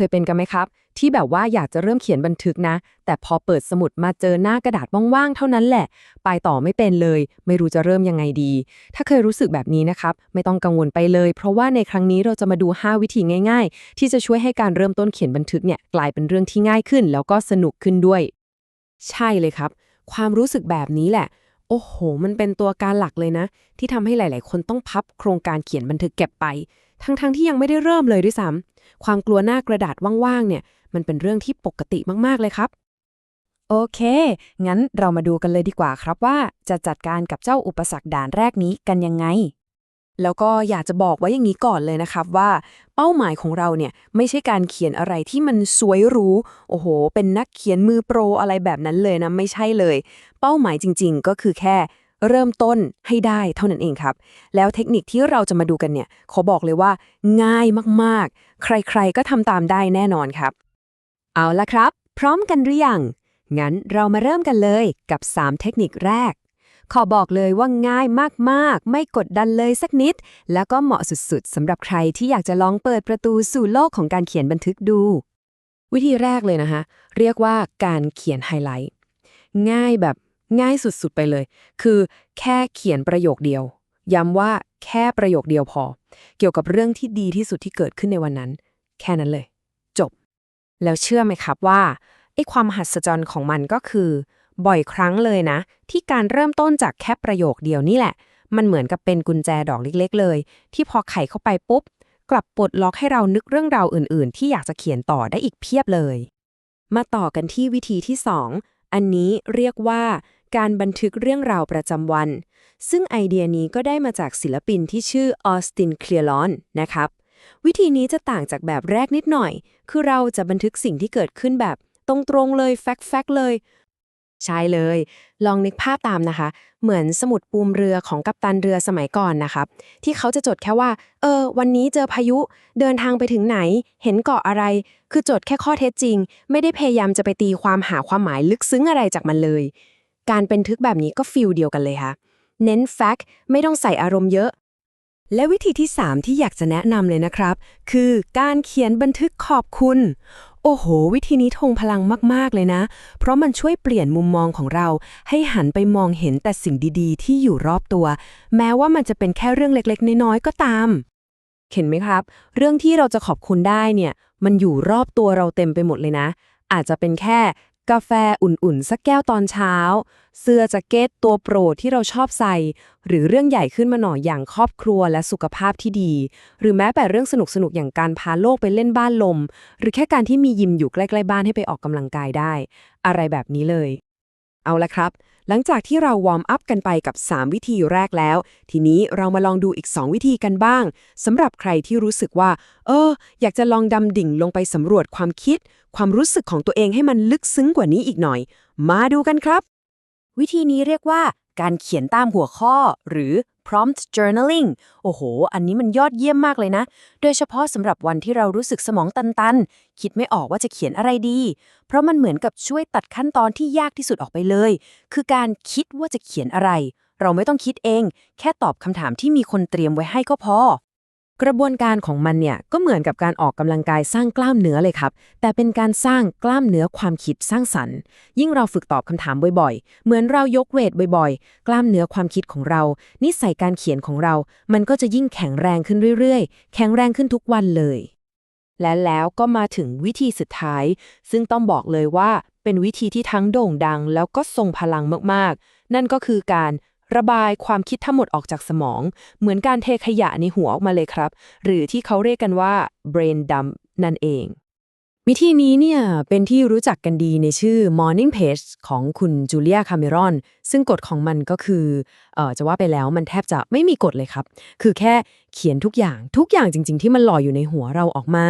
เคยเป็นกันไหมครับ ที่แบบว่าอยากจะเริ่มเขียนบันทึกนะ แต่พอเปิดสมุดมาเจอหน้ากระดาษว่างๆเท่านั้นแหละ ไปต่อไม่เป็นเลย ไม่รู้จะเริ่มยังไงดี ถ้าเคยรู้สึกแบบนี้นะครับ ไม่ต้องกังวลไปเลย เพราะว่าในครั้งนี้เราจะมาดู 5 วิธีง่าย ๆ ที่จะช่วยให้การเริ่มต้นเขียนบันทึกเนี่ยกลายเป็นเรื่องที่ง่ายขึ้น แล้วก็สนุกขึ้นด้วย ใช่เลยครับ ความรู้สึกแบบนี้แหละโอ้โห มันเป็นตัวการหลักเลยนะ ที่ทำให้หลาย ๆ คนต้องพับโครงการเขียนบันทึกเก็บไป ทั้งๆที่ยังไม่ได้เริ่มเลยด้วยซ้ำความกลัวหน้ากระดาษว่างๆเนี่ยมันเป็นเรื่องที่ปกติมากๆเลยครับ โอเค งั้นเรามาดูกันเลยดีกว่าครับว่า จะจัดการกับเจ้าอุปสรรคด่านแรกนี้กันยังไง แล้วก็อยากจะบอกไว้อย่างนี้ก่อนเลยนะครับว่า เป้าหมายของเราเนี่ยไม่ใช่การเขียนอะไรที่มันสวยหรูโอ้โห เป็นนักเขียนมือโปรอะไรแบบนั้นเลยนะไม่ใช่เลย เป้าหมายจริง ๆ ก็คือแค่ เริ่มต้นให้ได้เท่านั้นเองครับ แล้วเทคนิคที่เราจะมาดูกันเนี่ย ขอบอกเลยว่า ง่ายมากๆ ใครๆก็ทำตามได้แน่นอนครับ เอาละครับ พร้อมกันหรือยัง งั้นเรามาเริ่มกันเลยกับ 3 เทคนิคแรก ขอบอกเลยว่าง่ายมากๆ ไม่กดดันเลยสักนิด แล้วก็เหมาะสุดๆสำหรับใครที่อยากจะลองเปิดประตูสู่โลกของการเขียนบันทึกดู วิธีแรกเลยนะคะเรียกว่าการเขียนไฮไลท์ง่ายแบบ ง่ายสุดๆไปเลย คือแค่เขียนประโยคเดียว ย้ำว่าแค่ประโยคเดียวพอ เกี่ยวกับเรื่องที่ดีที่สุดที่เกิดขึ้นในวันนั้น แค่นั้นเลย จบ แล้วเชื่อไหมครับว่าไอ้ความมหัศจรรย์ของมันก็คือ บ่อยครั้งเลยนะ ที่การเริ่มต้นจากแค่ประโยคเดียวนี่แหละ มันเหมือนกับเป็นกุญแจดอกเล็ก ๆ เลย ที่พอไขเข้าไปปุ๊บ กลับปลดล็อกให้เรานึกเรื่องราวอื่น ๆ ที่อยากจะเขียนต่อได้อีกเพียบเลย มาต่อกันที่วิธีที่ 2 อันนี้เรียกว่า การบันทึกเรื่องราวประจำวัน ซึ่งไอเดียนี้ก็ได้มาจากศิลปินที่ชื่อออสตินเคลียร์ลอนนะครับ วิธีนี้จะต่างจากแบบแรกนิดหน่อย คือเราจะบันทึกสิ่งที่เกิดขึ้นแบบตรงๆเลยแฟกๆเลย ใช่เลย ลองนึกภาพตามนะคะ เหมือนสมุดปูมเรือของกัปตันเรือสมัยก่อนนะครับ ที่เขาจะจดแค่ว่า เออ วันนี้เจอพายุ เดินทางไปถึงไหน เห็นเกาะอะไร คือจดแค่ข้อเท็จจริง ไม่ได้พยายามจะไปตีความหาความหมายลึกซึ้งอะไรจากมันเลย การเป็นทึกแบบนี้ก็ฟิลเดียวกันเลยค่ะ เน้นแฟกต์ไม่ต้องใส่อารมณ์เยอะ และวิธีที่ 3 ที่อยากจะแนะนำเลยนะครับ คือการเขียนบันทึกขอบคุณ โอ้โห วิธีนี้ทงพลังมาก ๆ เลยนะ เพราะมันช่วยเปลี่ยนมุมมองของเรา ให้หันไปมองเห็นแต่สิ่งดีๆ ที่อยู่รอบตัว แม้ว่ามันจะเป็นแค่เรื่องเล็กๆ น้อยๆ ก็ตามเห็นไหมครับ เรื่องที่เราจะขอบคุณได้เนี่ย มันอยู่รอบตัวเราเต็มไปหมดเลยนะ อาจจะเป็นแค่ กาแฟอุ่นๆ สักแก้วตอนเช้า เสื้อแจ็คเก็ตตัวโปรดที่เราชอบใส่ หรือเรื่องใหญ่ขึ้นมาหน่อยอย่างครอบครัวและสุขภาพที่ดี หรือแม้แต่เรื่องสนุกๆ อย่างการพาโลกไปเล่นบ้านลม หรือแค่การที่มียิมอยู่ใกล้ๆบ้านให้ไปออกกำลังกายได้ อะไรแบบนี้เลย เอาละครับ หลังจากที่เราวอร์มอัพกันไปกับ 3 วิธีแรกแล้ว ทีนี้เรามาลองดูอีก 2 วิธีกันบ้างสำหรับใครที่รู้สึกว่า เออ อยากจะลองดำดิ่งลงไปสำรวจความคิด ความรู้สึกของตัวเองให้มันลึกซึ้งกว่านี้อีกหน่อย มาดูกันครับ วิธีนี้เรียกว่า การเขียนตามหัวข้อหรือ prompt journaling โอ้โห อันนี้มันยอดเยี่ยมมากเลยนะ โดยเฉพาะสำหรับวันที่เรารู้สึกสมองตันๆ คิดไม่ออกว่าจะเขียนอะไรดี เพราะมันเหมือนกับช่วยตัดขั้นตอนที่ยากที่สุดออกไปเลย คือการคิดว่าจะเขียนอะไร เราไม่ต้องคิดเอง แค่ตอบคำถามที่มีคนเตรียมไว้ให้ก็พอ กระบวนการของมันเนี่ยก็เหมือนกับการออกกำลังกายสร้างกล้ามเนื้อเลยครับ แต่เป็นการสร้างกล้ามเนื้อความคิดสร้างสรรค์ ยิ่งเราฝึกตอบคำถามบ่อยๆ เหมือนเรายกเวทบ่อยๆ กล้ามเนื้อความคิดของเรา นิสัยการเขียนของเรา มันก็จะยิ่งแข็งแรงขึ้นเรื่อยๆ แข็งแรงขึ้นทุกวันเลย และแล้วก็มาถึงวิธีสุดท้าย ซึ่งต้องบอกเลยว่าเป็นวิธีที่ทั้งโด่งดัง แล้วก็ทรงพลังมากๆ นั่นก็คือการ ระบายความคิดทั้งหมดออกจากสมอง เหมือนการเทขยะในหัวออกมาเลยครับ หรือที่เขาเรียกกันว่า brain dump นั่นเอง วิธีนี้เนี่ยเป็นที่รู้จักกันดีในชื่อ Morning Page ของคุณจูเลียคาเมรอน ซึ่งกฎของมันก็คือเอ่อจะว่าไปแล้วมันแทบจะไม่มีกฎเลยครับ คือแค่เขียนทุกอย่างทุกอย่างจริง ๆ ที่มันลอยอยู่ในหัวเราออกมา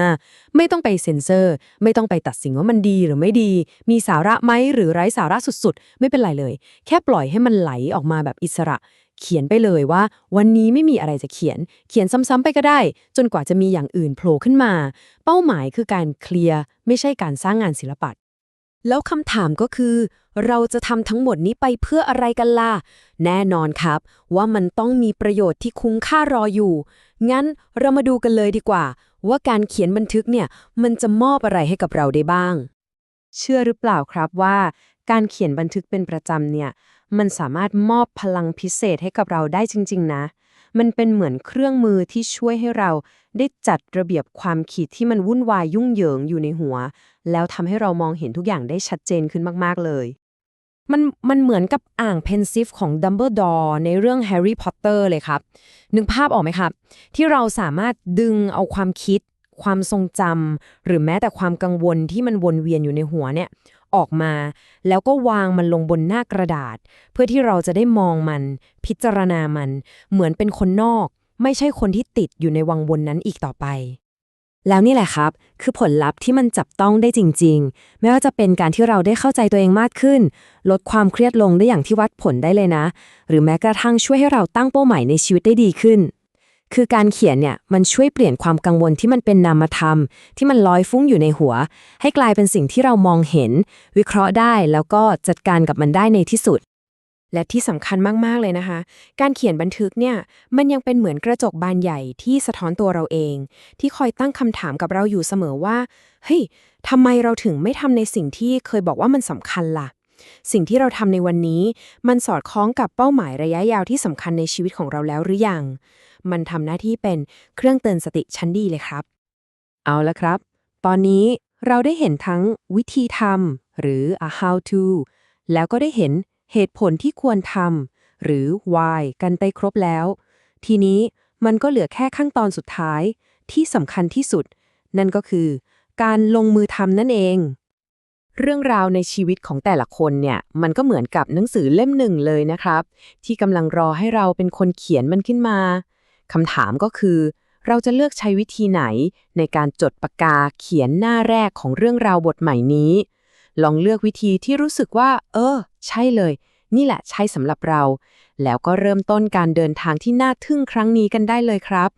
ไม่ต้องไปเซ็นเซอร์ ไม่ต้องไปตัดสินว่ามันดีหรือไม่ดี มีสาระไหมหรือไร้สาระสุดๆ ไม่เป็นไรเลย แค่ปล่อยให้มันไหลออกมาแบบอิสระ เขียนไปเลยว่า วันนี้ไม่มีอะไรจะเขียน เขียนซ้ำๆไปก็ได้ จนกว่าจะมีอย่างอื่นโผล่ขึ้นมา เป้าหมายคือการเคลียร์ไม่ใช่การสร้างงานศิลปะแล้วคำถามก็คือ เราจะทำทั้งหมดนี้ไปเพื่ออะไรกันล่ะ แน่นอนครับ ว่ามันต้องมีประโยชน์ที่คุ้มค่ารออยู่ งั้นเรามาดูกันเลยดีกว่า ว่าการเขียนบันทึกเนี่ย มันจะมอบอะไรให้กับเราได้บ้าง เชื่อหรือเปล่าครับว่า การเขียนบันทึกเป็นประจำเนี่ย มันสามารถมอบพลังพิเศษให้กับเราได้จริง ๆ นะ มันเป็นเหมือนเครื่องมือที่ช่วยให้เราได้จัดระเบียบความคิดที่มันวุ่นวายยุ่งเหยิงอยู่ในหัว แล้วทำให้เรามองเห็นทุกอย่างได้ชัดเจนขึ้นมากๆเลย มันมันเหมือนกับอ่างเพนซิฟของดัมเบิลดอร์ในเรื่องแฮร์รี่พอตเตอร์เลยครับนึกภาพออกไหมครับ ที่เราสามารถดึงเอาความคิดความทรงจำหรือแม้แต่ความกังวลที่มันวนเวียนอยู่ในหัวเนี่ย ออกมา แล้วก็วางมันลงบนหน้ากระดาษ เพื่อที่เราจะได้มองมัน พิจารณามัน เหมือนเป็นคนนอก ไม่ใช่คนที่ติดอยู่ในวังวนนั้นอีกต่อไป แล้วนี่แหละครับ คือผลลัพธ์ที่มันจับต้องได้จริง ๆ ไม่ว่าจะเป็นการที่เราได้เข้าใจตัวเองมากขึ้น ลดความเครียดลงได้อย่างที่วัดผลได้เลยนะ หรือแม้กระทั่งช่วยให้เราตั้งเป้าหมายในชีวิตได้ดีขึ้น คือการเขียนเนี่ยมันช่วยเปลี่ยนความกังวลที่มันเป็นนามธรรม ที่มันลอยฟุ้งอยู่ในหัว ให้กลายเป็นสิ่งที่เรามองเห็น วิเคราะห์ได้แล้วก็จัดการกับมันได้ในที่สุด และที่สำคัญมาก ๆ เลยนะคะ การเขียนบันทึกเนี่ยมันยังเป็นเหมือนกระจกบานใหญ่ที่สะท้อนตัวเราเอง ที่คอยตั้งคำถามกับเราอยู่เสมอว่าเฮ้ยทำไมเราถึงไม่ทำในสิ่งที่เคยบอกว่ามันสำคัญล่ะ สิ่งที่เราทำในวันนี้ มันสอดคล้องกับเป้าหมายระยะยาวที่สำคัญในชีวิตของเราแล้วหรือยัง มันทำหน้าที่เป็นเครื่องเตือนสติชั้นดีเลยครับ เอาละครับ ตอนนี้เราได้เห็นทั้งวิธีทำหรือ a how to แล้วก็ได้เห็นเหตุผลที่ควรทำหรือ why กันไปครบแล้ว ทีนี้มันก็เหลือแค่ขั้นตอนสุดท้ายที่สำคัญที่สุด นั่นก็คือการลงมือทำนั่นเอง เรื่องราวในชีวิตของแต่ละคนเนี่ย มันก็เหมือนกับหนังสือเล่มหนึ่งเลยนะครับ ที่กำลังรอให้เราเป็นคนเขียนมันขึ้นมาคำถามก็คือ เราจะเลือกใช้วิธีไหน ในการจดปากกาเขียนหน้าแรกของเรื่องราวบทใหม่นี้ ลองเลือกวิธีที่รู้สึกว่า เออ ใช่เลย นี่แหละใช่สำหรับเรา แล้วก็เริ่มต้นการเดินทางที่น่าทึ่งครั้งนี้กันได้เลยครับ